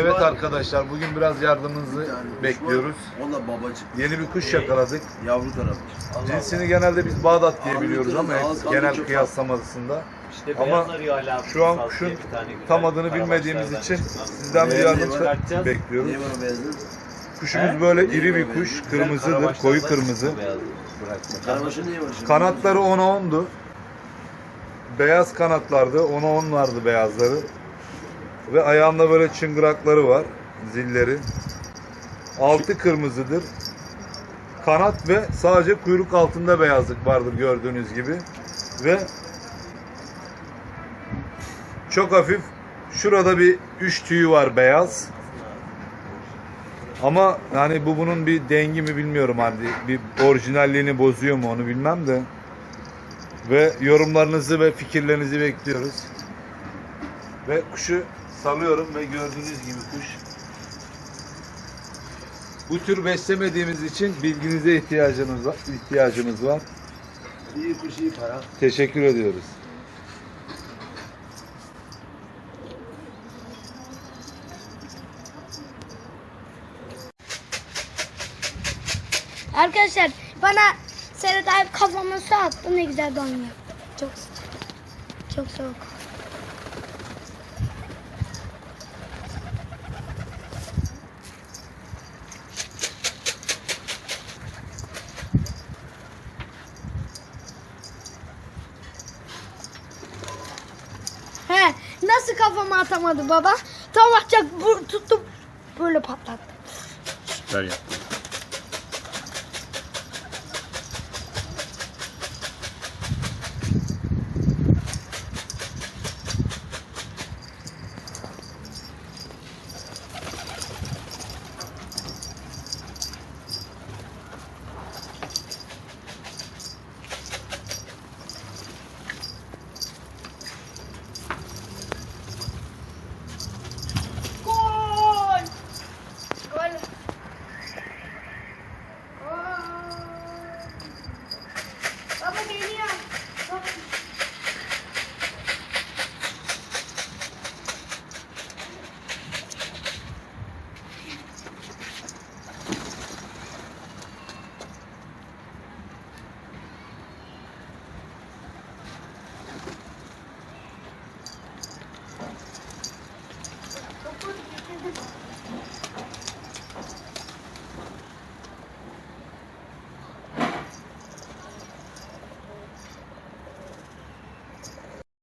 Evet arkadaşlar bugün biraz yardımınızı bekliyoruz. O da babacık. Yeni bir kuş yakaladık. Yavru karabaş. Cinsini genelde biz Bağdat diye biliyoruz ama genel kıyaslamasında. İşte Ama. Şu an kuşun tam adını bilmediğimiz için sizden bir yardım bekliyoruz. Niye bana bezdin? Kuşumuz He? böyle iri bir Güzel kuş, kırmızıdır, koyu kırmızı. niye var şimdi? Kanatları 10'a 10'du. Beyaz kanatlardı, 10'a 10 vardı beyazları. Ve ayağında böyle çıngırakları var, zilleri. Altı kırmızıdır. Kanat ve sadece kuyruk altında beyazlık vardır gördüğünüz gibi. Ve çok hafif şurada bir üç tüyü var beyaz. Ama yani bu bunun bir dengi mi bilmiyorum hani bir orijinalliğini bozuyor mu onu bilmem de. Ve yorumlarınızı ve fikirlerinizi bekliyoruz. Ve kuşu salıyorum ve gördüğünüz gibi kuş. Bu tür beslemediğimiz için bilginize ihtiyacımız var. ihtiyacımız var. İyi kuş iyi para. Teşekkür ediyoruz. Arkadaşlar bana Serhat abi kafama su attı ne güzel yaptı. Çok sıcak. Çok soğuk. Nasıl kafama atamadı baba? Tam atacak bu tuttum böyle patlattı. Süper yaptın.